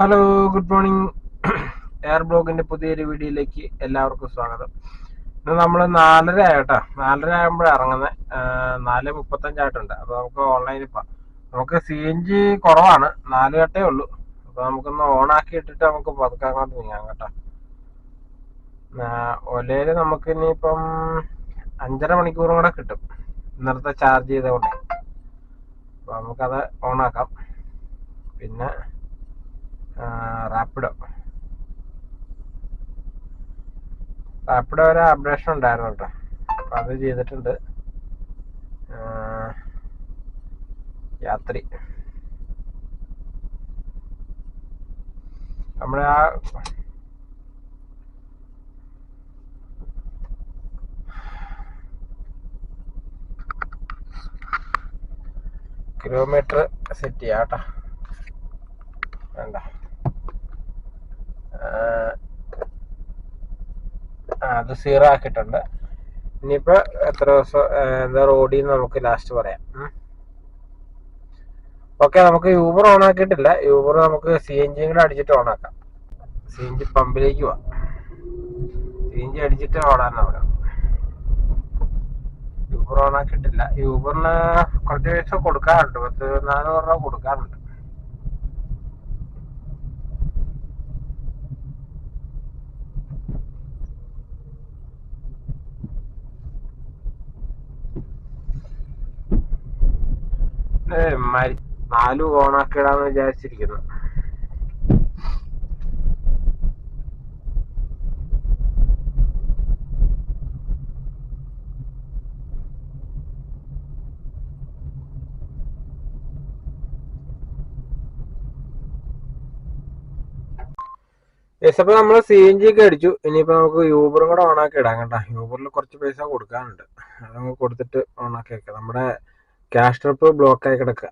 Hello good morning air ബ്ലോഗിന്റെ പുതിയൊരു വീഡിയോയിലേക്ക് എല്ലാവർക്കും സ്വാഗതം. ഇന്ന് നമ്മൾ നാലര ആയിട്ടാ. നാലര ആകുമ്പോഴാണ് ഇറങ്ങുന്നത് നാല് മുപ്പത്തഞ്ചായിട്ടുണ്ട്. അപ്പൊ നമുക്ക് ഓൺലൈനിൽ പോവാം നമുക്ക് സി എൻ ജി കുറവാണ്. നാല് കട്ടേ ഉള്ളൂ. അപ്പൊ നമുക്കൊന്ന് ഓൺ ആക്കി ഇട്ടിട്ട് നമുക്ക് പതുക്കാൻ കൊണ്ട് നീങ്ങാം കേട്ടോ. ഒലയിൽ നമുക്ക് ഇനിയിപ്പം അഞ്ചര മണിക്കൂറും കൂടെ കിട്ടും. ഇന്നലത്തെ ചാർജ് ചെയ്തുകൊണ്ട് അപ്പൊ നമുക്കത് ഓൺ ആക്കാം. പിന്നെ റാപ്പിഡോ. റാപ്പിഡോ ഒരു അപ്ഡേഷൻ ഉണ്ടായിരുന്നു കേട്ടോ. അപ്പം അത് ചെയ്തിട്ടുണ്ട്. യാത്രി. നമ്മുടെ ആ കിലോമീറ്റർ സെറ്റ് ചെയ്യാം കേട്ടോ വേണ്ട അത് സീറോ ആക്കിയിട്ടുണ്ട്. ഇനിയിപ്പോ എത്ര ദിവസം എന്താ റോഡിൽ നമുക്ക് ലാസ്റ്റ് പറയാം. ഓക്കെ നമുക്ക് യൂബർ ഓൺ ആക്കിയിട്ടില്ല. യൂബർ നമുക്ക് സി എൻ ജി കൂടെ അടിച്ചിട്ട് ഓൺ ആക്കാം. സി എൻ ജി പമ്പിലേക്ക് പോവാം. സി എൻ ജി അടിച്ചിട്ട് ഓടാൻ നോക്കാം. യൂബർ ഓൺ ആക്കിയിട്ടില്ല. യൂബറിന് കുറച്ച് പൈസ കൊടുക്കാറുണ്ട്. പത്ത് നാനൂറ് രൂപ കൊടുക്കാറുണ്ട്. നാല് ഓണാക്കിടാന്ന് വിചാരിച്ചിരിക്കുന്നു. അപ്പൊ നമ്മൾ സി എൻ ജി ഒക്കെ അടിച്ചു. ഇനിയിപ്പോ നമുക്ക് യൂബറും കൂടെ ഓണാക്കി ഇടാം കേട്ടോ യൂബറിൽ കുറച്ച് പൈസ കൊടുക്കാനുണ്ട്. അത് നമുക്ക് കൊടുത്തിട്ട് ഓണാക്കി വെക്കാം നമ്മുടെ ക്യാഷ് ട്രിപ്പ് ബ്ലോക്ക് ആയി കിടക്കുക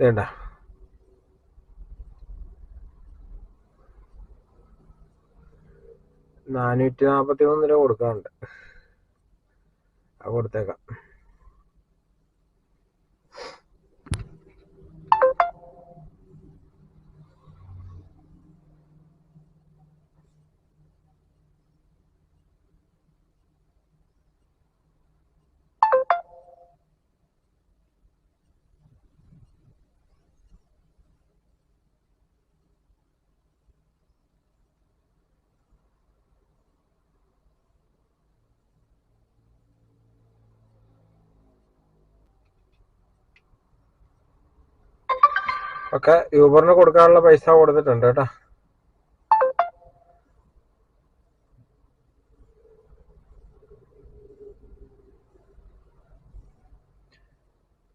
വേണ്ട നാനൂറ്റി നാപ്പത്തി മൂന്ന് രൂപ കൊടുക്കാറുണ്ട് അത് കൊടുത്തേക്കാം. ഒക്കെ യൂബറിന് കൊടുക്കാനുള്ള പൈസ കൊടുത്തിട്ടുണ്ട് കേട്ടോ.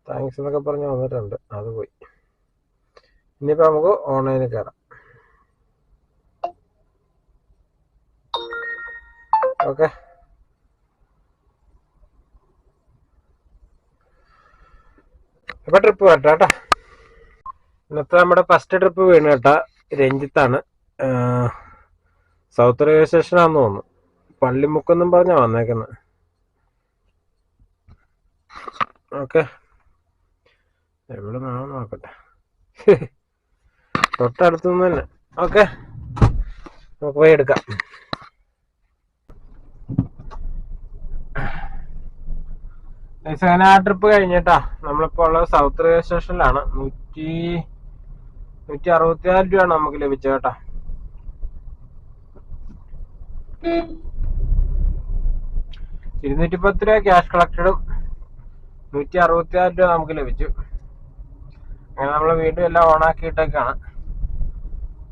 താങ്ക്സ് എന്നൊക്കെ പറഞ്ഞ് വന്നിട്ടുണ്ട്. അത് പോയി. ഇനിയിപ്പോ നമുക്ക് ഓൺലൈനിൽ കയറാം ഓക്കെ അപ്പൊ ട്രിപ്പ് വരട്ടെ കേട്ടോ. ഇന്നത്തെ നമ്മുടെ ഫസ്റ്റ് ട്രിപ്പ് വീണ് കേട്ടാ രഞ്ജിത്താണ്. സൗത്ത് റെയിൽവേ സ്റ്റേഷനാന്ന് തോന്നുന്നു. പള്ളിമുക്കെന്നും പറഞ്ഞാ വന്നേക്കുന്നത് ഓക്കെ. എവിടെ നിന്നാണ് നോക്കട്ടെ. തൊട്ടടുത്തുനിന്ന് തന്നെ. ഓക്കെ. നമുക്ക് പോയി എടുക്കാം. ആ ട്രിപ്പ് കഴിഞ്ഞിട്ടാ നമ്മളിപ്പോ ഉള്ളത് സൗത്ത് റെയിൽവേ സ്റ്റേഷനിലാണ് നൂറ്റി നൂറ്റി അറുപത്തിനാല് രൂപയാണ് നമുക്ക് ലഭിച്ചത് കേട്ടോ. ഇരുന്നൂറ്റി പത്ത് രൂപ ക്യാഷ് കളക്റ്റഡും നൂറ്റി അറുപത്തിനാല് രൂപ നമുക്ക് ലഭിച്ചു. അങ്ങനെ നമ്മൾ വീണ്ടും എല്ലാം ഓൺ ആക്കിയിട്ടൊക്കെയാണ്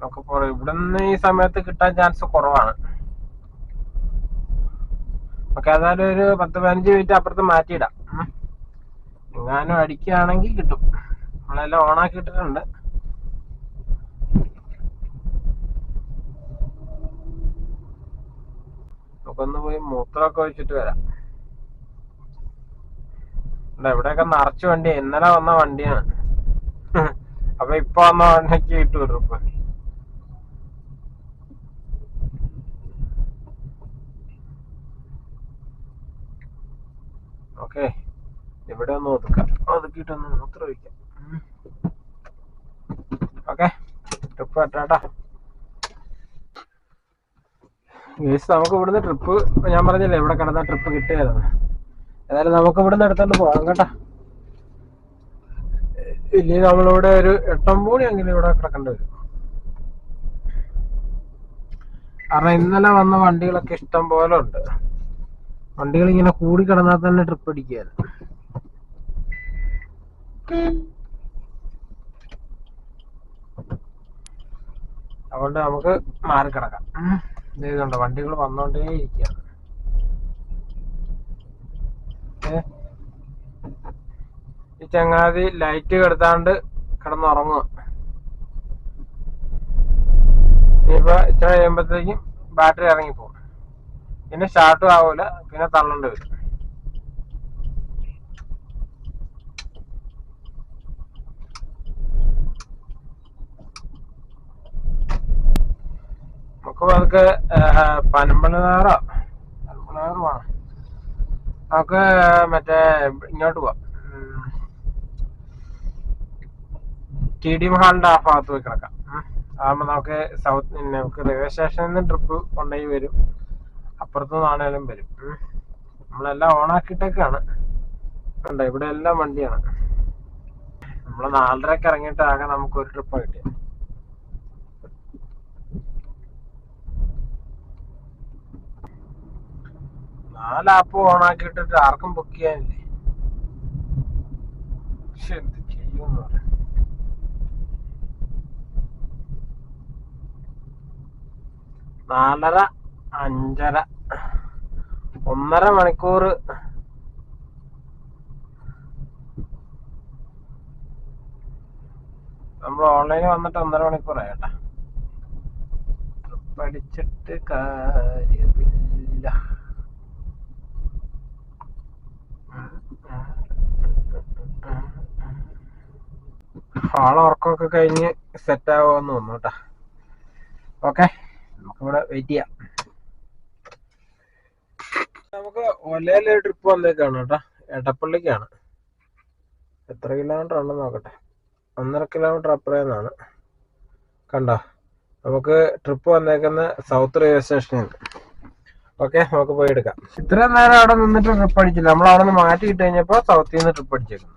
നമുക്ക് ഇവിടെ നിന്ന് ഈ സമയത്ത് കിട്ടാൻ ചാൻസ് കുറവാണ്. നമുക്ക് ഏതായാലും ഒരു പത്ത് പതിനഞ്ച് മിനിറ്റ് അപ്പുറത്ത് മാറ്റിയിടാം. എങ്ങാനും അടിക്കുകയാണെങ്കിൽ കിട്ടും. നമ്മളെല്ലാം ഓൺ നമുക്കൊന്ന് പോയി മൂത്രമൊക്കെ വെച്ചിട്ട് വരാം. ഇവിടെയൊക്കെ നിറച്ച് വണ്ടി. ഇന്നലെ വന്ന വണ്ടിയാണ്. അപ്പൊ ഇപ്പൊ വന്ന വണ്ടിക്ക് കിട്ടും ഇപ്പൊ ഓക്കെ. ഇവിടെ ഒന്ന് ഒതുക്കാം. ഒതുക്കിയിട്ടൊന്ന് മൂത്രം ഒഴിക്കാം. ഓക്കെ. ട്രിപ്പ് പറ്റാട്ടാ ഗേസ് നമുക്ക് ഇവിടുന്ന് ട്രിപ്പ് ഞാൻ പറഞ്ഞില്ലേ ഇവിടെ കിടന്ന ട്രിപ്പ് കിട്ടിയായിരുന്നു ഏതായാലും നമുക്ക് ഇവിടുന്ന് എടുത്തോണ്ട് പോകാം കേട്ടാ. ഇനി നമ്മളിവിടെ ഒരു എട്ടൊമ്പൂണി അങ്ങനെ ഇവിടെ കിടക്കേണ്ടി വരും. കാരണം ഇന്നലെ വന്ന വണ്ടികളൊക്കെ ഇഷ്ടം പോലെ ഉണ്ട്. വണ്ടികൾ ഇങ്ങനെ കൂടി കിടന്നാൽ തന്നെ ട്രിപ്പ് അടിക്കുകയാണ്. അതുകൊണ്ട് നമുക്ക് മാറി കിടക്കാം. ഇതുണ്ട് വണ്ടികൾ വന്നോണ്ടേ ഇരിക്കുക? ഈ ചങ്ങാതി ലൈറ്റ് കെടുത്താണ്ട് കിടന്നുറങ്ങുക ഇനിയിപ്പോ ഇത്ര കഴിയുമ്പോഴത്തേക്കും ബാറ്ററി ഇറങ്ങിപ്പോകും പിന്നെ സ്റ്റാർട്ടും ആവൂല പിന്നെ തള്ളേണ്ടി വരും. നമുക്ക് അതൊക്കെ പനമ്പനാറോ പനമ്പനാറ് വേണം നമുക്ക് മറ്റേ ഇങ്ങോട്ട് പോവാം. ടി ഡി മഹാളിന്റെ ആ ഭാഗത്ത് പോയി കിടക്കാം. അതാകുമ്പോ നമുക്ക് സൗത്ത് നമുക്ക് റെയിൽവേ സ്റ്റേഷനിൽ നിന്ന് ട്രിപ്പ് കൊണ്ടുപോയി വരും. അപ്പുറത്തു നിന്നാണേലും വരും. നമ്മളെല്ലാം ഓണാക്കിയിട്ടൊക്കെയാണ്. ഉണ്ട് ഇവിടെ എല്ലാം വണ്ടിയാണ്. നമ്മൾ നാലരക്ക് ഇറങ്ങിയിട്ട് ആകെ നമുക്ക് ഒരു ട്രിപ്പ് കിട്ടിയത് നാല് ആപ്പ് ഓണാക്കിയിട്ടിട്ട് ആർക്കും ബുക്ക് ചെയ്യാനില്ലേ? പക്ഷെ എന്ത് പറയാം നാലര അഞ്ചര ഒന്നര മണിക്കൂർ. നമ്മൾ ഓൺലൈനിൽ വന്നിട്ട് ഒന്നര മണിക്കൂറായി കേട്ടാ. പഠിച്ചിട്ട് കാര്യമില്ല ആളെ ഉറക്കമൊക്കെ കഴിഞ്ഞ് സെറ്റ് ആവുമെന്ന് തോന്നുന്നു കേട്ടാ. ഓക്കെ നമുക്കിവിടെ വെയിറ്റ് ചെയ്യാം. നമുക്ക് ഒലയിലെ ട്രിപ്പ് വന്നേക്കാണ് കേട്ടോ. എടപ്പള്ളിക്കാണ്. എത്ര കിലോമീറ്റർ ഉണ്ടെന്ന് നോക്കട്ടെ. ഒന്നര കിലോമീറ്റർ അപ്പുറേന്നാണ് കണ്ടോ? നമുക്ക് ട്രിപ്പ് വന്നേക്കുന്ന സൗത്ത് റെയിൽവേ സ്റ്റേഷനിൽ നിന്ന്. ഓക്കെ നമുക്ക് പോയി എടുക്കാം. ഇത്രയും നേരം അവിടെ നിന്നിട്ട് ട്രിപ്പ് അടിച്ചില്ല. നമ്മൾ അവിടെ നിന്ന് മാറ്റിയിട്ട് കഴിഞ്ഞപ്പോൾ സൗത്തിൽ നിന്ന് ട്രിപ്പ് അടിച്ചേക്കുന്നു.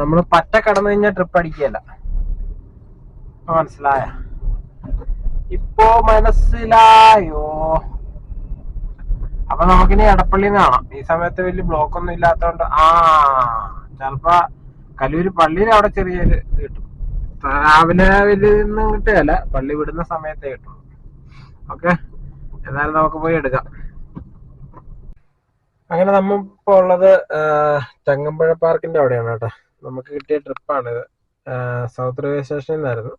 നമ്മൾ പറ്റ കടന്നു കഴിഞ്ഞാൽ ട്രിപ്പ് അടിക്കുകയല്ല. മനസ്സിലായ? ഇപ്പോ മനസ്സിലായോ? അപ്പൊ നമുക്കിനി എടപ്പള്ളി കാണാം. ഈ സമയത്ത് വലിയ ബ്ലോക്ക് ഒന്നും ഇല്ലാത്തതുകൊണ്ട് ആ ചിലപ്പോ കല്ലൂര് പള്ളിയിൽ അവിടെ ചെറിയൊരു ഇത് കിട്ടും. രാവിലെ വലിയൊന്നും കിട്ടുകയല്ല പള്ളി വിടുന്ന സമയത്തേ കിട്ടും ഓക്കെ? എന്നാലും നമുക്ക് പോയി എടുക്കാം. അങ്ങനെ നമ്മ ഇപ്പൊ ഉള്ളത് ചങ്ങമ്പുഴ പാർക്കിന്റെ അവിടെയാണ് കേട്ടോ. നമുക്ക് കിട്ടിയ ട്രിപ്പാണിത് സൗത്ത് റെയിൽവേ സ്റ്റേഷനിൽ നിന്നായിരുന്നു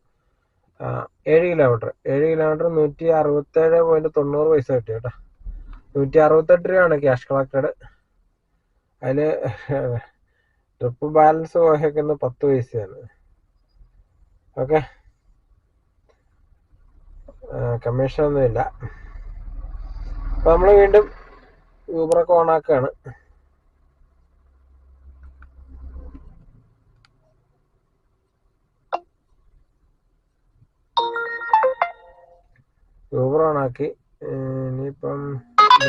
ഏഴ് കിലോമീറ്റർ ഏഴ് കിലോമീറ്റർ നൂറ്റി അറുപത്തേഴ് പോയിന്റ് തൊണ്ണൂറ് പൈസ കിട്ടി കേട്ടോ. നൂറ്റി അറുപത്തെട്ട് രൂപയാണ് ക്യാഷ് കളക്റ്റഡ് അതിൽ ട്രിപ്പ് ബാലൻസ് പോയേക്കുന്നത് പത്ത് പൈസയാണ്. ഓക്കെ കമ്മീഷൻ ഒന്നുമില്ല. അപ്പൊ നമ്മൾ വീണ്ടും യൂബറൊക്കെ ഓണാക്കാണ് യൂബർ ആക്കി. ഇനിയിപ്പം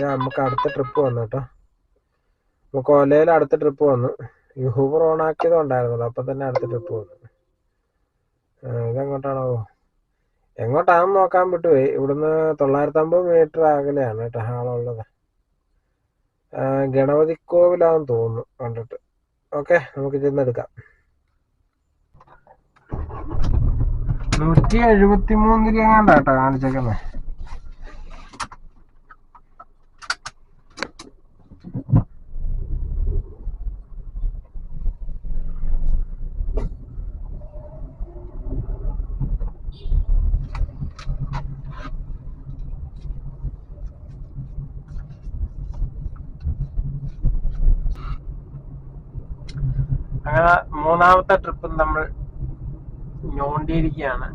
നമുക്ക് അടുത്ത ട്രിപ്പ് വന്നു കേട്ടോ. നമുക്ക് ഒലയിൽ അടുത്ത ട്രിപ്പ് വന്നു. യൂബർ ഓണാക്കിയത് ഉണ്ടായിരുന്നല്ലോ അപ്പൊ തന്നെ അടുത്ത ട്രിപ്പ് വന്നു. ഇതെങ്ങോട്ടാണോ? എങ്ങോട്ടാണെന്ന് നോക്കാൻ വിട്ടുപോയി ഇവിടുന്ന് തൊള്ളായിരത്തി അമ്പത് മീറ്റർ അകലെയാണ് കേട്ടോ ആളുള്ളത്. ആ, ഗണപതി കോവിലാന്ന് തോന്നുന്നു കണ്ടിട്ട്. ഓക്കെ നമുക്ക് ചെന്നെടുക്കാം നൂറ്റി എഴുപത്തി മൂന്ന് രൂപ കേട്ടോ അങ്ങനെ മൂന്നാമത്തെ ട്രിപ്പ് നമ്മൾ ഞോണ്ടിയിരിക്കുകയാണ്.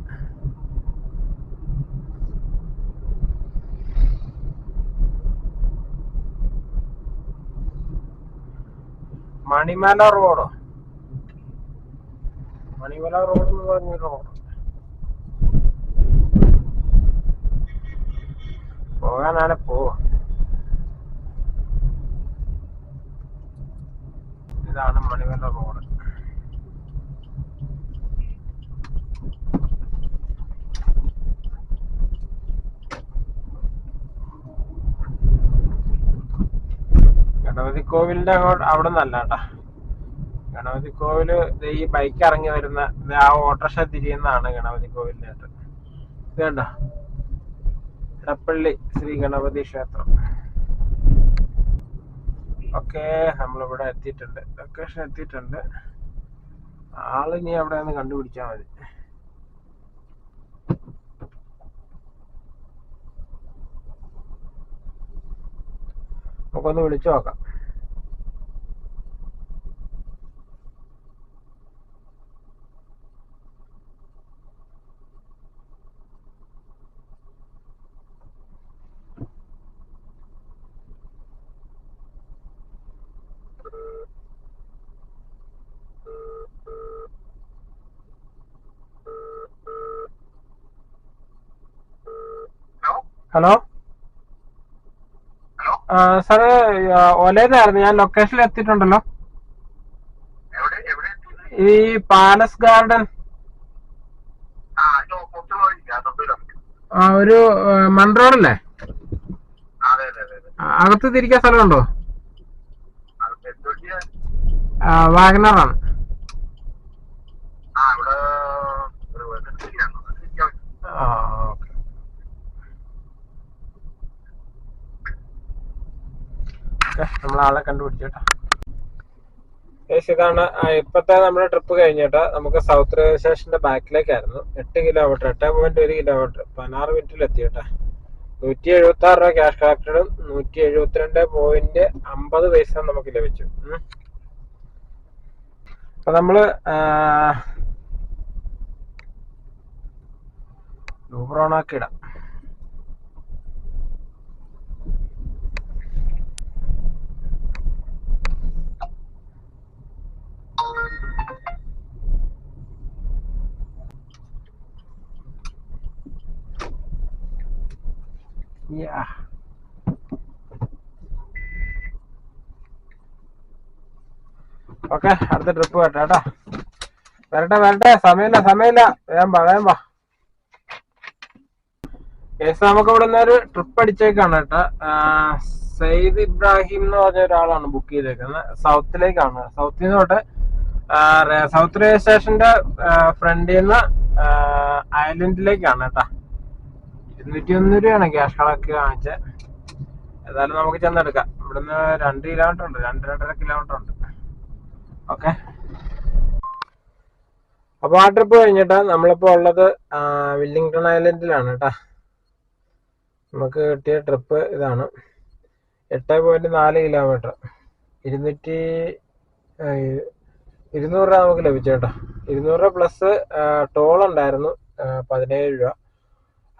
മണിമല റോഡോ. മണിമല റോഡ് എന്ന് പറഞ്ഞ റോഡ്. പോകാനാണ് പോവാ ഇതാണ് മണിമല റോഡ്. ഗണപതി കോവിലിന്റെ അവിടെ നിന്നല്ല കേട്ടാ. ഗണപതി കോവിൽ ഈ ബൈക്ക് ഇറങ്ങി വരുന്ന ആ ഓട്ടോറിക്ഷ തിരിയുന്നതാണ് ഗണപതി കോവിലിനായിട്ട് ഇത് കണ്ടോ? ഇടപ്പള്ളി ശ്രീ ഗണപതി ക്ഷേത്രം. ഓക്കെ നമ്മളിവിടെ എത്തിയിട്ടുണ്ട്. ലൊക്കേഷൻ എത്തിയിട്ടുണ്ട്. ആളിനി അവിടെ ഒന്ന് കണ്ടുപിടിച്ചാൽ മതി. നമുക്കൊന്ന് വിളിച്ചു നോക്കാം. ഹലോ സാറേ ഒലേതായിരുന്നു ഞാൻ ലൊക്കേഷനിൽ എത്തിയിട്ടുണ്ടല്ലോ? ഈ പാലസ് ഗാർഡൻ. ഒരു മൺ റോഡല്ലേ? അകത്ത് തിരിക്കാൻ സ്ഥലമുണ്ടോ? വാഗനറാണ് ആ ഇവിടെ ഒരു വെളുപ്പിനെയാണ്. അത് തിരിക്കാൻ പറ്റും. ആ ഓക്കെ നമ്മളാളെ കണ്ടുപിടിച്ചേട്ടാ. ഏകദേശം ഇതാണ് ഇപ്പത്തെ നമ്മുടെ ട്രിപ്പ് കഴിഞ്ഞിട്ട്. നമുക്ക് സൗത്ത് റെയിൽവേ സ്റ്റേഷന്റെ ബാക്കിലേക്കായിരുന്നു. എട്ട് കിലോമീറ്റർ എട്ട് പോയിന്റ് ഒരു കിലോമീറ്റർ പതിനാറ് മിനിറ്റിൽ എത്തിയിട്ടാ. നൂറ്റി എഴുപത്തി ആറ് രൂപ ക്യാഷ് കളക്ടറും നൂറ്റി എഴുപത്തിരണ്ട് പോയിന്റ് അമ്പത് പൈസ നമുക്ക് ലഭിച്ചു. അപ്പൊ നമ്മൾ യൂബർ ഓണാക്കി ഇടാം Yeah. ഓക്കെ അടുത്ത ട്രിപ്പ് വരട്ടെ കേട്ടോ. വരട്ടെ വരട്ടെ. സമയമില്ല സമയമില്ല. വേഗം വേഗം വാ. കേസ് നമുക്ക് ഇവിടെ നിന്ന് ട്രിപ്പ് അടിച്ചേക്കാണ് കേട്ടോ. സയ്യിദ് ഇബ്രാഹിം എന്ന് പറഞ്ഞ ഒരാളാണ് ബുക്ക് ചെയ്തേക്കുന്നത്. സൗത്തിലേക്കാണ്. സൗത്തിൽ നിന്ന് തൊട്ട് സൗത്ത് റെയിൽവേ സ്റ്റേഷന്റെ ഫ്രണ്ടിൽ നിന്ന് ഐലൻഡിലേക്കാണ് കേട്ടോ. ഇരുന്നൂറ്റി ഒന്ന് രൂപയാണ് ക്യാഷ് കളക്ക് കാണിച്ചത് ഏതായാലും നമുക്ക് ചെന്നെടുക്കാം. ഇവിടുന്ന് രണ്ട് കിലോമീറ്റർ ഉണ്ട്. രണ്ട് രണ്ടര കിലോമീറ്റർ ഉണ്ട്. ഓക്കെ അപ്പൊ ആ ട്രിപ്പ് കഴിഞ്ഞിട്ട് നമ്മളിപ്പോ ഉള്ളത് വില്ലിംഗ്ടൺ ഐലൻഡിലാണ് കേട്ടാ നമുക്ക് കിട്ടിയ ട്രിപ്പ് ഇതാണ്. എട്ട് പോയിന്റ് നാല് കിലോമീറ്റർ ഇരുന്നൂറ്റി ഇരുന്നൂറ് രൂപ നമുക്ക് ലഭിച്ചു കേട്ടോ. ഇരുന്നൂറ് രൂപ പ്ലസ് ടോൾ ഉണ്ടായിരുന്നു പതിനേഴ് രൂപ.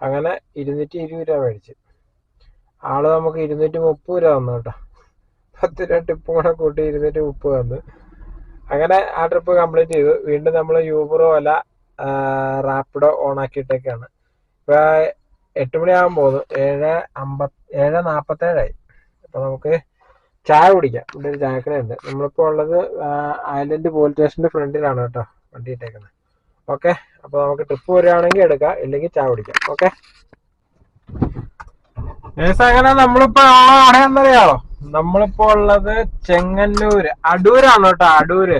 അങ്ങനെ ഇരുന്നൂറ്റി ഇരുപത് രൂപ മേടിച്ച്. ആൾ നമുക്ക് ഇരുന്നൂറ്റി മുപ്പത് രൂപ തന്നു കേട്ടോ. പത്ത് രൂപ ടിപ്പ് കൂടെ കൂട്ടി ഇരുന്നൂറ്റി മുപ്പത് തന്നു. അങ്ങനെ ആ ട്രിപ്പ് കംപ്ലീറ്റ് ചെയ്തു. വീണ്ടും നമ്മൾ യൂബറോ അല്ല റാപ്പിഡോ ഓൺ ആക്കിയിട്ടൊക്കെയാണ് ഇപ്പൊ എട്ട് മണിയാകാൻ പോകുന്നു. ഏഴ് അമ്പത് ഏഴ് നാപ്പത്തേഴായി അപ്പൊ നമുക്ക് ചായ കുടിക്കാം. ഇവിടെ ഒരു ചായക്കടയുണ്ട്. നമ്മളിപ്പോ ഉള്ളത് ഐലൻഡ് പോലീസ് സ്റ്റേഷന്റെ ഫ്രണ്ടിലാണ് കേട്ടോ. വണ്ടി ഇട്ടേക്കുന്നത് ഓക്കെ? അപ്പൊ നമുക്ക് ട്രിപ്പ് വരികയാണെങ്കിൽ എടുക്കാം. ഇല്ലെങ്കിൽ ചായ കുടിക്കാം. ഓക്കെ? അങ്ങനെ നമ്മളിപ്പോ അവിടെ എന്തറിയാളോ നമ്മളിപ്പോ ഉള്ളത് ചെങ്ങന്നൂര്. അടൂരാണ് കേട്ടോ അടൂര്.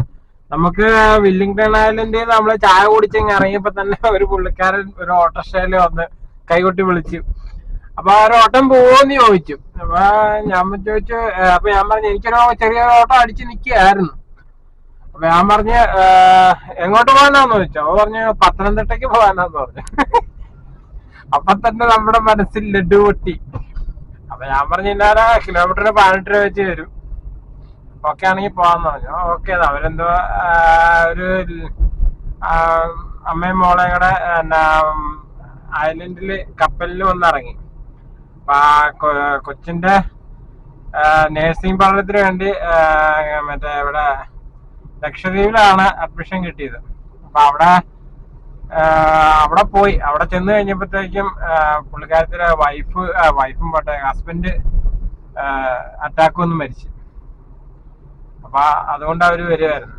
നമുക്ക് വില്ലിംഗ്ടൺ ഐലൻഡിൽ നിന്ന് നമ്മൾ ചായ കുടിച്ച് ഇറങ്ങിയപ്പോ തന്നെ ഒരു പുള്ളിക്കാരൻ ഒരു ഓട്ടോറിക്ഷയിൽ വന്ന് കൈകൊട്ടി വിളിച്ചു. അപ്പൊ ആ ഒരു ഓട്ടം പോവോന്ന് ചോദിച്ചു. അപ്പൊ ഞാൻ ചോദിച്ചു "ഏ, അപ്പൊ ഞാൻ പറഞ്ഞു എനിക്കൊരു ചെറിയ ഓട്ടം അടിച്ച് നിൽക്കുകയായിരുന്നു. ഞാൻ പറഞ്ഞ് എങ്ങോട്ട് പോകാനാന്ന് ചോദിച്ചു. അവ പറഞ്ഞു പത്തനംതിട്ടയ്ക്ക് പോകാനാന്ന് പറഞ്ഞു. അപ്പൊ തന്നെ നമ്മുടെ മനസ്സിൽ ലഡു പൊട്ടി. അപ്പൊ ഞാൻ പറഞ്ഞു ഇന്നാലെ കിലോമീറ്ററിന് പതിനെട്ട് രൂപ വെച്ച് വരും ഓക്കെ ആണെങ്കിൽ പോവാന്ന് പറഞ്ഞു. ഓക്കെ അവരെന്തോ ഒരു അമ്മയും മോളെ കൂടെ ഐലൻഡിൽ കപ്പലിൽ വന്നിറങ്ങി. അപ്പൊ കൊച്ചിന്റെ നേഴ്സിംഗ് പഠനത്തിന് വേണ്ടി മറ്റേ ഇവിടെ ലക്ഷദ്വീപിലാണ് അഡ്മിഷൻ കിട്ടിയത്. അപ്പൊ അവിടെ അവിടെ പോയി. അവിടെ ചെന്ന് കഴിഞ്ഞപ്പോഴത്തേക്കും പുള്ളിക്കാരത്തിലെ വൈഫ് വൈഫും പോട്ടെ ഹസ്ബൻഡ് അറ്റാക്ക് വന്ന് മരിച്ചു. അപ്പൊ അതുകൊണ്ട് അവർ വരുമായിരുന്നു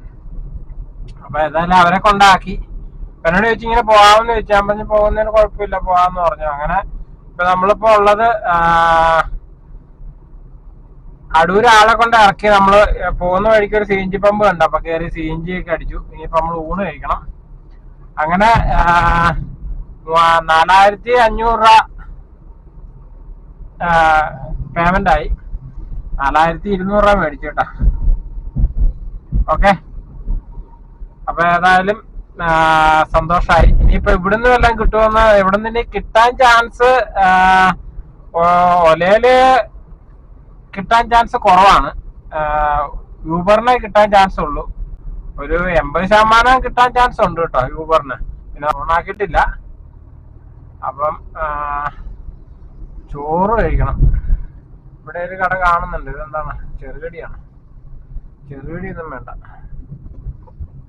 അപ്പൊ ഏതായാലും അവരെ കൊണ്ടാക്കി. പെണ്ണോട് ചോദിച്ചു ഇങ്ങനെ പോവാമെന്ന് ചോദിച്ചു. ഞാൻ പറഞ്ഞു പോകുന്നതിന് കുഴപ്പമില്ല പോവാന്ന് പറഞ്ഞു. അങ്ങനെ ഇപ്പൊ നമ്മളിപ്പോ ഉള്ളത് ആ, അടൂര് ആളെ കൊണ്ട് ഇറക്കി നമ്മൾ പോകുന്ന വഴിക്ക് ഒരു സി എൻ ജി പമ്പ് കണ്ടു. അപ്പൊ കയറി സി എൻ ജി ഒക്കെ അടിച്ചു. ഇനിയിപ്പോ നമ്മൾ ഊണ് കഴിക്കണം. അങ്ങനെ നാലായിരത്തി അഞ്ഞൂറ് രൂപ പേയ്മെന്റ് ആയി. നാലായിരത്തി ഇരുന്നൂറ് രൂപ മേടിച്ചു കേട്ടാ. ഓക്കെ അപ്പൊ ഏതായാലും സന്തോഷമായി ഇനിയിപ്പോ ഇവിടുന്ന് വല്ലതും കിട്ടുമെന്ന് ഇവിടുന്ന് ഇനി കിട്ടാൻ ചാൻസ് ഒലയിൽ കിട്ടാൻ ചാൻസ് കുറവാണ്. യൂബറിനെ കിട്ടാൻ ചാൻസ് ഉള്ളൂ. ഒരു എൺപത് ശതമാനം കിട്ടാൻ ചാൻസ് ഉണ്ട് കേട്ടോ യൂബറിന് പിന്നെ ഓണാക്കിയിട്ടില്ല അപ്പം ചോറ് കഴിക്കണം. ഇവിടെ ഒരു കട കാണുന്നുണ്ട്. ഇതെന്താണ്? ചെറുകടിയാണ്. ചെറുകടി ഒന്നും വേണ്ട.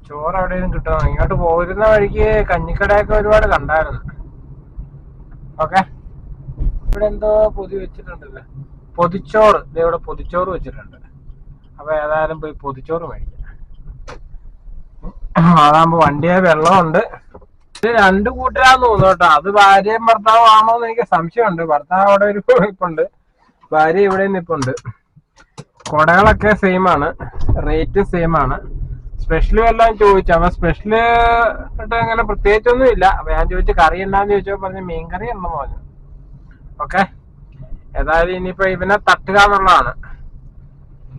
ചോറ് എവിടെയും കിട്ടണം. ഇങ്ങോട്ട് പോരുന്ന വഴിക്ക് കഞ്ഞിക്കടയൊക്കെ ഒരുപാട് കണ്ടായിരുന്നു. ഓക്കെ. ഇവിടെ എന്തോ പൊതി വെച്ചിട്ടുണ്ടല്ലേ? പൊതിച്ചോറ്. ഇവിടെ പൊതിച്ചോറ് വെച്ചിട്ടുണ്ട്. അപ്പൊ ഏതായാലും പോയി പൊതിച്ചോറ് മേടിക്കാം. അതാകുമ്പോ വണ്ടിയെ വെള്ളമുണ്ട്. ഇത് രണ്ട് കൂട്ടരാന്ന് തോന്നുന്നു കേട്ടോ. അത് ഭാര്യയും ഭർത്താവും ആണോ എന്ന് എനിക്ക് സംശയമുണ്ട്. ഭർത്താവ് അവിടെ ഒരു നിപ്പുണ്ട്. ഭാര്യ ഇവിടെ നിപ്പുണ്ട്. കുടകളൊക്കെ സെയിം ആണ്. റേറ്റ് സെയിം ആണ്. സ്പെഷ്യൽ എല്ലാം ചോദിച്ചു. അപ്പൊ ആയിട്ട് അങ്ങനെ പ്രത്യേകിച്ചൊന്നും ഇല്ല അപ്പൊ ഞാൻ ചോദിച്ചു കറി എന്താന്ന്? ചോദിച്ചപ്പോ പറഞ്ഞു മീൻ കറി ഉണ്ടെന്ന് പറഞ്ഞു. ഓക്കെ ഏതായാലും ഇനിയിപ്പോ ഇവനെ തട്ടുക എന്നുള്ളതാണ്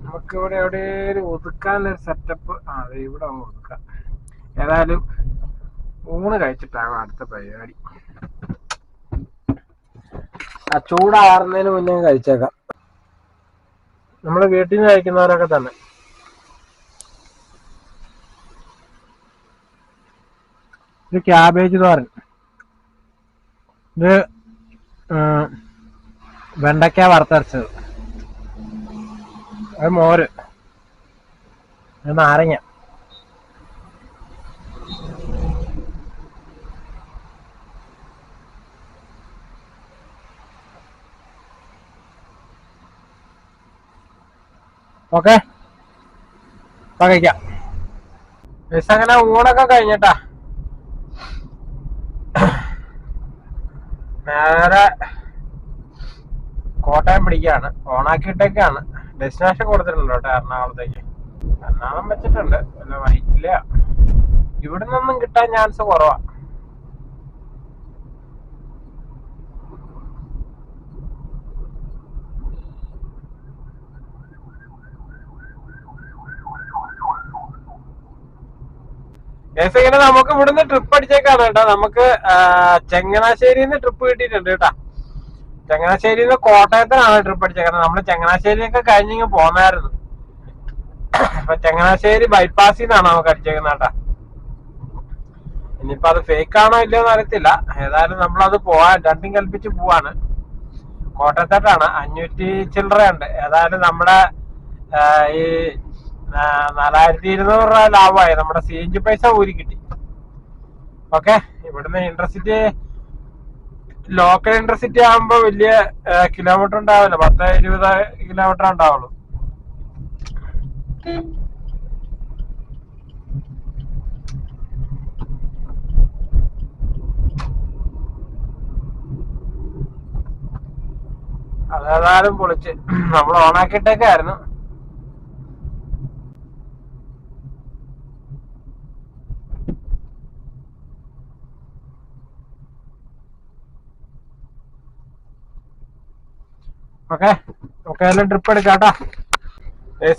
നമുക്ക് ഇവിടെ എവിടെ ഒതുക്കാനൊരു സെറ്റപ്പ് ആ ഇവിടെ അങ്ങ് ഒതുക്കാം. ഏതായാലും ഊണ് കഴിച്ചിട്ടാകും അടുത്ത പരിപാടി. ആ ചൂടാറുന്നതിന് മുന്നേ കഴിച്ചേക്കാം. നമ്മൾ വീട്ടിൽ നിന്ന് കഴിക്കുന്നവരൊക്കെ തന്നെ. ഇത് ക്യാബേജ് തോരൻ. ഇത് വെണ്ടയ്ക്ക വറുത്തരച്ചത്. അത് മോര്. നാരങ്ങ. ഓക്കെ. കഴിക്കാം. മിസ് അങ്ങനെ ഊണൊക്കെ കഴിഞ്ഞിട്ടാ. നേരെ കോട്ടയം പിടിക്കാണ് ഓണാക്കിയിട്ടേക്കാണ്. ഡെസ്റ്റിനേഷൻ കൊടുത്തിട്ടുണ്ട് കേട്ടോ എറണാകുളത്തേക്ക്. എറണാകുളം വെച്ചിട്ടുണ്ട്. അല്ല വൈറ്റില്ല ഇവിടെ നിന്നൊന്നും കിട്ടാൻ ചാൻസ് കുറവാ. ഇങ്ങനെ നമുക്ക് ഇവിടുന്ന് ട്രിപ്പ് അടിച്ചേക്കാണ് കേട്ടോ. നമുക്ക് ചെങ്ങനാശ്ശേരിന്ന് ട്രിപ്പ് കിട്ടിയിട്ടുണ്ട് കേട്ടാ. ചങ്ങനാശ്ശേരിയിൽ നിന്ന് കോട്ടയത്തിനാണ് ട്രിപ്പ് അടിച്ചേക്കുന്നത് നമ്മൾ ചങ്ങനാശ്ശേരിയൊക്കെ കഴിഞ്ഞിങ്ങ് പോന്നായിരുന്നു. അപ്പൊ ചങ്ങനാശ്ശേരി ബൈപ്പാസിൽ നിന്നാണ് നമുക്ക് അടിച്ചേക്കുന്നത് കേട്ടാ. ഇനിയിപ്പോ അത് ഫേക്ക് ആണോ ഇല്ലയോ എന്ന് അറിയത്തില്ല. ഏതായാലും നമ്മളത് പോവാൻ രണ്ടും കൽപ്പിച്ച് പോവാണ്. കോട്ടയത്തോട്ടാണ് അഞ്ഞൂറ്റി ചില്ലറയുണ്ട്. ഏതായാലും നമ്മുടെ ഈ നാലായിരത്തി ഇരുന്നൂറ് രൂപ ലാഭമായി. നമ്മുടെ സി എൻ ജി പൈസ ഊരി കിട്ടി ഓക്കെ? ഇവിടുന്ന് ഇന്റർസിറ്റി ലോക്കൽ ഇന്റർസിറ്റി ആകുമ്പോ വലിയ കിലോമീറ്റർ ഉണ്ടാവില്ല. പത്ത് ഇരുപത് കിലോമീറ്റർ ഉണ്ടാവുള്ളൂ. അതേതായാലും പൊളിച്ച്. നമ്മൾ ഓണാക്കിയിട്ടേക്കായിരുന്നു. ഓക്കെ. നമുക്ക് എല്ലാം ട്രിപ്പ് എടുക്കാട്ടാ.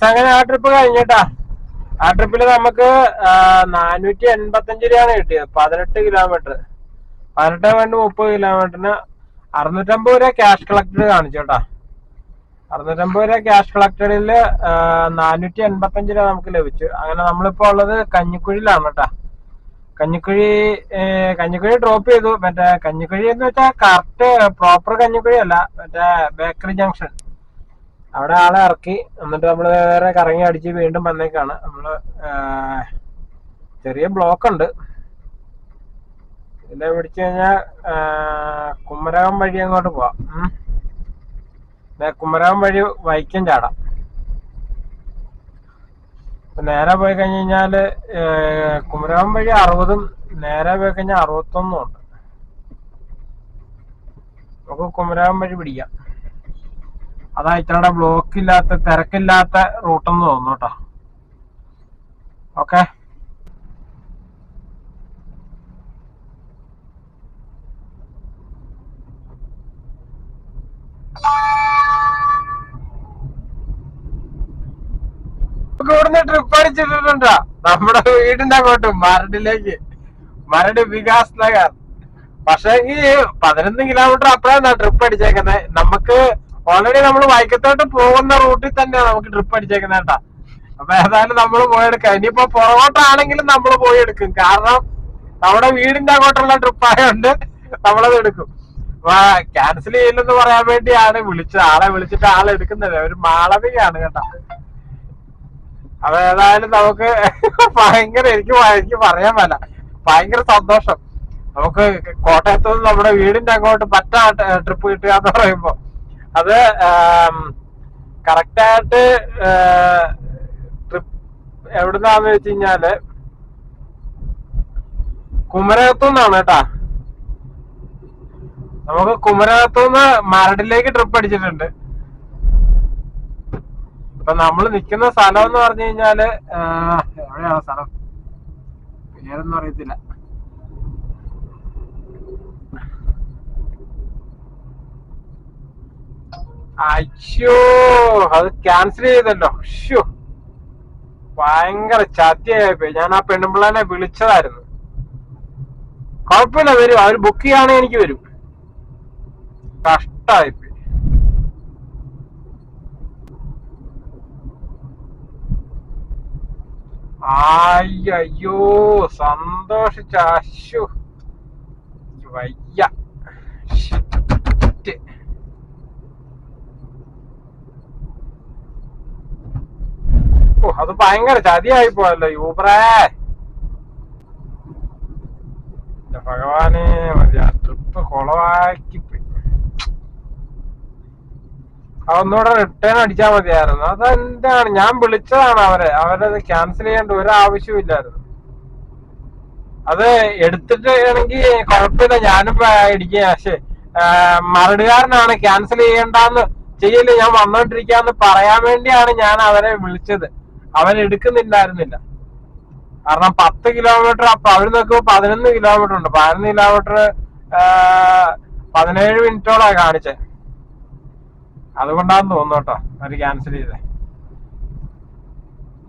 അങ്ങനെ ആ ട്രിപ്പ് കഴിഞ്ഞിട്ടാ. ആ ട്രിപ്പിൽ നമുക്ക് നാനൂറ്റി എൺപത്തഞ്ച് രൂപയാണ് കിട്ടിയത്. പതിനെട്ട് കിലോമീറ്റർ പതിനെട്ട് പോയിന്റ് മുപ്പത് കിലോമീറ്ററിന് അറുന്നൂറ്റമ്പത് രൂപ ക്യാഷ് കളക്ടഡ് കാണിച്ചു കേട്ടാ അറുന്നൂറ്റമ്പത് രൂപ ക്യാഷ് കളക്ടഡിൽ നാനൂറ്റി എൺപത്തഞ്ച് രൂപ നമുക്ക് ലഭിച്ചു. അങ്ങനെ നമ്മളിപ്പോ ഉള്ളത് കഞ്ഞിക്കുഴിയിലാണ് കേട്ടാ. കഞ്ഞിക്കുഴി കഞ്ഞിക്കുഴി ഡ്രോപ്പ് ചെയ്തു. മറ്റേ കഞ്ഞിക്കുഴി എന്ന് വെച്ചാൽ കറക്റ്റ് പ്രോപ്പർ കഞ്ഞിക്കുഴി അല്ല. മറ്റേ ബേക്കറി ജംഗ്ഷൻ അവിടെ ആളെ ഇറക്കി. എന്നിട്ട് നമ്മൾ വേറെ കറങ്ങി അടിച്ച് വീണ്ടും വന്നേക്കാണ്. നമ്മൾ ചെറിയ ബ്ലോക്ക് ഉണ്ട്. ഇതിലെ പിടിച്ചു കഴിഞ്ഞാൽ കുമരകം വഴി അങ്ങോട്ട് പോവാം. കുമരകം വഴി വൈക്കം ചാടാം. നേരെ പോയി കഴിഞ്ഞ് കഴിഞ്ഞാൽ കുമരകം വഴി അറുപതും നേരെ പോയി കഴിഞ്ഞാൽ അറുപത്തൊന്നും ഉണ്ട്. നമുക്ക് കുമരകം വഴി പിടിക്കാം. അതാ ഇത്രയുടെ ബ്ലോക്ക് ഇല്ലാത്ത തിരക്കില്ലാത്ത റൂട്ടെന്ന് തോന്നുന്നു കേട്ടോ. ഓക്കെ ഇവിടുന്ന് ട്രിപ്പ് അടിച്ചിട്ടുണ്ടോ നമ്മുടെ വീടിന്റെ അങ്ങോട്ട് മരടിലേക്ക്. മരട് വികാസ് നഗർ. പക്ഷെ ഈ പതിനൊന്ന് കിലോമീറ്റർ അപ്പഴാണ് ട്രിപ്പ് അടിച്ചേക്കുന്നത് നമുക്ക് ഓൾറെഡി നമ്മൾ വൈക്കത്തോട്ട് പോകുന്ന റൂട്ടിൽ തന്നെയാണ് നമുക്ക് ട്രിപ്പ് അടിച്ചേക്കുന്നത് കേട്ടാ. അപ്പൊ ഏതായാലും നമ്മൾ പോയെടുക്കാം ഇനിയിപ്പോ പുറകോട്ടാണെങ്കിലും നമ്മൾ പോയി എടുക്കും. കാരണം നമ്മുടെ വീടിന്റെ അങ്ങോട്ടുള്ള ട്രിപ്പ് ആയതുകൊണ്ട് നമ്മളത് എടുക്കും. ക്യാൻസൽ ചെയ്യില്ലെന്ന് പറയാൻ വേണ്ടിയാണ് വിളിച്ചത്. ആളെ വിളിച്ചിട്ട് ആളെ ഒരു മാളവികയാണ് കേട്ടാ. അപ്പൊ ഏതായാലും നമുക്ക് ഭയങ്കര എനിക്ക് എനിക്ക് പറയാൻ വേല ഭയങ്കര സന്തോഷം. നമുക്ക് കോട്ടയത്ത് നിന്ന് നമ്മുടെ വീടിന്റെ അങ്ങോട്ട് പറ്റാ ട്രിപ്പ് കിട്ടുക എന്ന് പറയുമ്പോ. അത് കറക്റ്റായിട്ട് ട്രിപ്പ് എവിടുന്നാന്ന് വെച്ച് കഴിഞ്ഞാൽ കുമരകത്തു നിന്നാണ് കേട്ടാ. നമുക്ക് കുമരകത്തു നിന്ന് മരടിലേക്ക് ട്രിപ്പ് അടിച്ചിട്ടുണ്ട്. ഇപ്പൊ നമ്മൾ നിൽക്കുന്ന സ്ഥലം എന്ന് പറഞ്ഞു കഴിഞ്ഞാൽ എവിടെയാണ് സ്ഥലം? പേരൊന്നും അറിയത്തില്ല. അയ്യോ അത് ക്യാൻസൽ ചെയ്തല്ലോ. ഷ്യോ ഭയങ്കര ചതിയായിപ്പോയി ഞാൻ ആ പെണ്ണുമ്പിള്ളനെ വിളിച്ചതായിരുന്നു. കുഴപ്പമില്ല വരും. അവർ ബുക്ക് ചെയ്യുകയാണെങ്കിൽ എനിക്ക് വരും. കഷ്ടായിപ്പോയി അയ്യോ സന്തോഷിച്ച. അശു വയ്യ. ഓ അത് ഭയങ്കര ചതിയായി പോയല്ലോ യൂബ്രേ. ഭഗവാനെ മതി ആ ട്രിപ്പ് കുളവാക്കി പോയി അതൊന്നുകൂടെ റിട്ടേൺ അടിച്ചാൽ മതിയായിരുന്നു. അതെന്താണ്? ഞാൻ വിളിച്ചതാണ് അവരെ. അവരത് ക്യാൻസൽ ചെയ്യേണ്ട ഒരു ആവശ്യമില്ലായിരുന്നു അത് എടുത്തിട്ട് ആണെങ്കിൽ കുഴപ്പമില്ല ഞാനും ഇടിക്കുക പക്ഷേ മരടുകാരനാണ് ക്യാൻസൽ ചെയ്യേണ്ടെന്ന് ചെയ്യില്ല ഞാൻ വന്നോണ്ടിരിക്കാന്ന് പറയാൻ വേണ്ടിയാണ് ഞാൻ അവരെ വിളിച്ചത്. അവരെടുക്കുന്നില്ലായിരുന്നില്ല കാരണം പത്ത് കിലോമീറ്റർ അപ്പൊ അവർ നോക്കുമ്പോ പതിനൊന്ന് കിലോമീറ്റർ ഉണ്ട്. പതിനൊന്ന് കിലോമീറ്റർ പതിനേഴ് മിനിറ്റോളാണ് കാണിച്ചേ. അതുകൊണ്ടാന്ന് തോന്നുട്ടോ അവർ ക്യാൻസൽ ചെയ്തേ.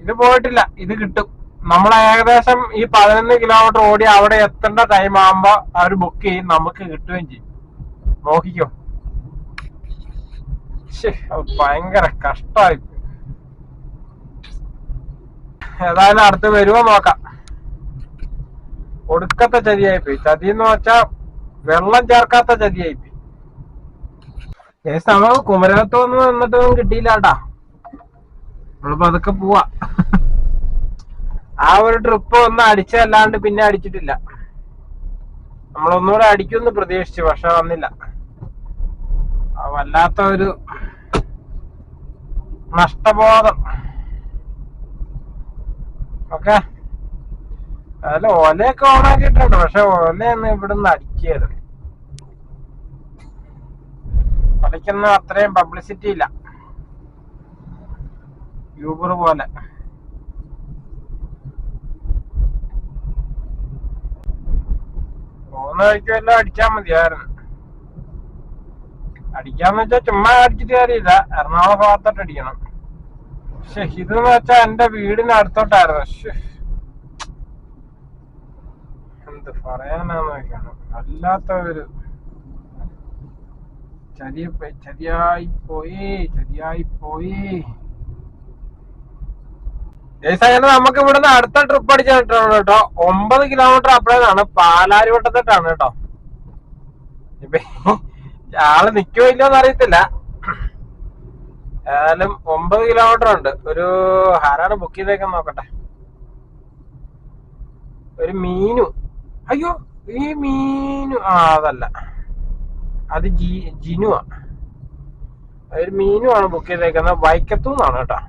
ഇത് പോയിട്ടില്ല. ഇത് കിട്ടും. നമ്മൾ ഏകദേശം ഈ പതിനൊന്ന് കിലോമീറ്റർ ഓടി അവിടെ എത്തേണ്ട ടൈം ആകുമ്പോ അവർ ബുക്ക് ചെയ്യും. നമുക്ക് കിട്ടുകയും ചെയ്യും. നോക്കിക്കോ. ഭയങ്കര കഷ്ടായി. ഏതായാലും അടുത്ത് വരുമോ നോക്കാം. ഒടുക്കത്തെ ചതിയായിപ്പോയി ചതി എന്ന് വെച്ചാ വെള്ളം ചേർക്കാത്ത ചതിയായിപ്പോയി ഏസ് നമ്മൾ കുമരകത്തോന്ന് വന്നിട്ടൊന്നും കിട്ടിയില്ല കേട്ടാ നമ്മളിപ്പോ അതൊക്കെ പോവാ. ആ ഒരു ട്രിപ്പ് ഒന്ന് അടിച്ചല്ലാണ്ട് പിന്നെ അടിച്ചിട്ടില്ല. നമ്മളൊന്നുകൂടെ അടിക്കുമെന്ന് പ്രതീക്ഷിച്ചു പക്ഷെ വന്നില്ല. വല്ലാത്ത ഒരു നഷ്ടബോധം. ഓക്കെ? അതിൽ ഓലയൊക്കെ ഓണാക്കിയിട്ടുണ്ട് പക്ഷെ ഓലയൊന്നും ഇവിടുന്ന് അടിക്കരുത്. കളിക്കുന്ന അത്രയും പബ്ലിസിറ്റി ഇല്ല. യൂബർ പോലെ. പോകുന്ന വഴിക്ക് വല്ലതും അടിച്ചാൽ മതിയായിരുന്നു. അടിക്കാന്ന് വെച്ചാ ചുമ്മാ അടിച്ചിട്ട് കാര്യമില്ല. എറണാകുളം ഭാഗത്തോട്ട് അടിക്കണം. പക്ഷെ ഇതെന്ന് വെച്ചാ എന്റെ വീടിന് അടുത്തോട്ടായിരുന്നു. എന്ത് പറയാനാന്ന് നോക്കണം വല്ലാത്ത ഒരു ചതിയപ്പോയി ചതിയായി പോയി ചതിയായി പോയി ഏസായാലും നമുക്ക് ഇവിടുന്ന് അടുത്ത ട്രിപ്പ് അടിച്ചിട്ടാണ് കേട്ടോ ഒമ്പത് കിലോമീറ്റർ അപ്പുറേന്നാണ് പാലാരിവട്ടത്തിട്ടാണ് കേട്ടോ. ഇപ്പൊ ആൾ നിക്കോ ഇല്ലയോന്ന് അറിയത്തില്ല. ഏതായാലും ഒമ്പത് കിലോമീറ്റർ ഉണ്ട്. ഒരു ആരാണ് ബുക്ക് ചെയ്തേക്കാൻ നോക്കട്ടെ. ഒരു മീനു. അയ്യോ ഈ മീനു. ആ അതല്ല. അത് ജി ജിനു ഒരു മീനു ആണ് ബുക്ക് ചെയ്തേക്കുന്നത്. വൈക്കത്തു നിന്നാണ് കേട്ടോ.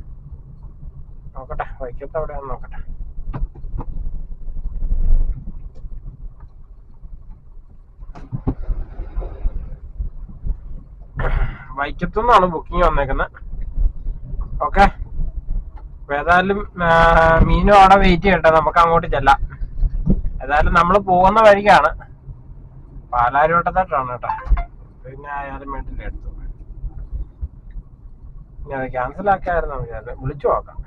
നോക്കട്ടെ വൈക്കത്ത് അവിടെയാണെന്ന് നോക്കട്ടെ. വൈക്കത്തു നിന്നാണ് ബുക്കിംഗ് വന്നേക്കുന്നത്. ഓക്കെ ഏതായാലും മീനു അവിടെ വെയിറ്റ് ചെയ്യട്ടെ. നമുക്ക് അങ്ങോട്ട് ചെല്ലാം. ഏതായാലും നമ്മൾ പോകുന്ന വഴിക്കാണ്. പാലാരിവട്ടത്തായിട്ടാണ് കേട്ടോ. പിന്നെ ആയാലും വേണ്ടില്ല എടുത്തു ഞാൻ ക്യാൻസൽ ആക്കിയായിരുന്നു വിചാരിച്ചു വിളിച്ചു നോക്കാം.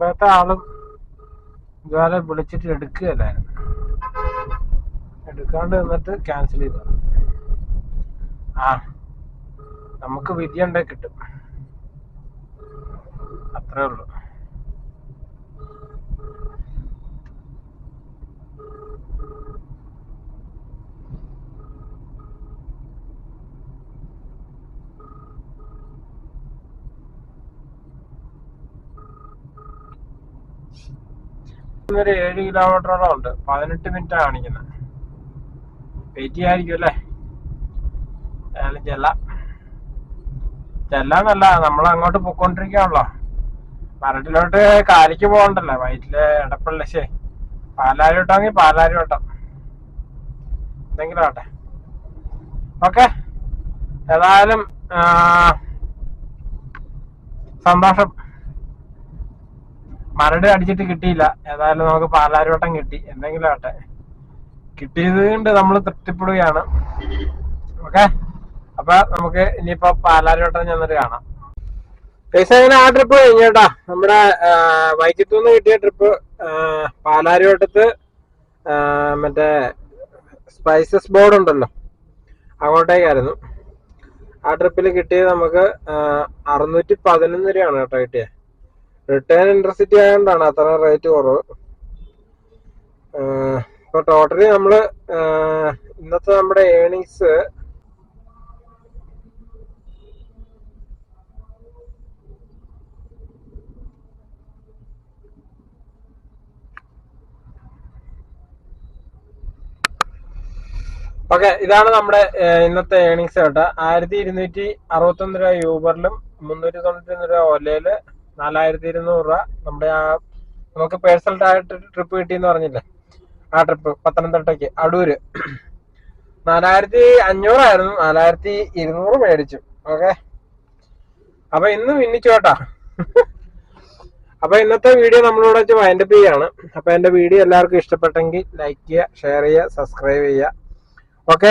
മുമ്പത്തെ ആളും ഇതുപോലെ വിളിച്ചിട്ട് എടുക്കുകയല്ലായിരുന്നു. എടുക്കാണ്ട് നിന്നിട്ട് ക്യാൻസൽ ചെയ്തു. ആ നമുക്ക് വിധിയുണ്ടെ കിട്ടും. അത്രേ ഉള്ളൂ. ഒരു ഏഴ് കിലോമീറ്ററോളം ഉണ്ട്. പതിനെട്ട് മിനിറ്റ് കാണിക്കുന്നത് വെയിറ്റ് ചെയ്യായിരിക്കും അല്ലേ? ഏതായാലും ചെല്ലാം. ചെല്ലാന്നല്ല നമ്മൾ അങ്ങോട്ട് പൊക്കോണ്ടിരിക്കുകയാണല്ലോ മരട്ടിലോട്ട് കാലിക്ക് പോകണ്ടല്ലോ. വയറ്റിൽ ഇടപ്പള്ള ശേ പാലാരി വട്ടമെങ്കിൽ പാലാരി വട്ടം എന്തെങ്കിലും ആട്ടെ ഓക്കെ. ഏതായാലും സന്തോഷം. മരട് അടിച്ചിട്ട് കിട്ടിയില്ല. ഏതായാലും നമുക്ക് പാലാരിവട്ടം കിട്ടി. എന്തെങ്കിലും ആട്ടെ കിട്ടിയത് കൊണ്ട് നമ്മൾ തൃപ്തിപ്പെടുകയാണ്. ഓക്കെ? അപ്പൊ നമുക്ക് ഇനിയിപ്പോ പാലാരിവട്ടം ചെന്നിട്ട് കാണാം. പൈസ അങ്ങനെ ആ ട്രിപ്പ് കഴിഞ്ഞു നമ്മുടെ വൈക്കത്തു നിന്ന് കിട്ടിയ ട്രിപ്പ് പാലാരിവട്ടത്ത് മറ്റേ സ്പൈസസ് ബോർഡ് ഉണ്ടല്ലോ. അങ്ങോട്ടേക്കായിരുന്നു. ആ ട്രിപ്പിൽ കിട്ടിയത് നമുക്ക് അറുന്നൂറ്റി പതിനൊന്ന് രൂപയാണ് കേട്ടോ കിട്ടിയത് റിട്ടേൺ ഇൻട്രസിറ്റി ആയതുകൊണ്ടാണ് അത്ര റേറ്റ് കുറവ്. ഇപ്പൊ ടോട്ടലി നമ്മൾ ഇന്നത്തെ നമ്മുടെ ഏണിങ്സ് ഓക്കെ ഇതാണ് നമ്മുടെ ഇന്നത്തെ ഏണിങ്സ് കേട്ടോ. ആയിരത്തി ഇരുന്നൂറ്റി അറുപത്തൊന്ന് രൂപ യൂബറിലും മുന്നൂറ്റി തൊണ്ണൂറ്റി ഒന്ന് രൂപ ഓലയിൽ നാലായിരത്തി ഇരുന്നൂറ് രൂപ നമ്മുടെ ആ നമുക്ക് പേഴ്സണൽ ആയിട്ട് ട്രിപ്പ് കിട്ടിയെന്ന് പറഞ്ഞില്ലേ? ആ ട്രിപ്പ് പത്തനംതിട്ടയ്ക്ക് അടൂര്. നാലായിരത്തി അഞ്ഞൂറായിരുന്നു നാലായിരത്തി ഇരുന്നൂറ് മേടിച്ചു. ഓക്കെ? അപ്പൊ ഇന്ന് മിന്നിച്ചു കേട്ടാ. അപ്പൊ ഇന്നത്തെ വീഡിയോ നമ്മളോട് വെച്ച് വൈൻഡപ്പ് ചെയ്യാണ്. അപ്പൊ എന്റെ വീഡിയോ എല്ലാവർക്കും ഇഷ്ടപ്പെട്ടെങ്കിൽ ലൈക്ക് ചെയ്യുക ഷെയർ ചെയ്യുക സബ്സ്ക്രൈബ് ചെയ്യുക. ഓക്കെ?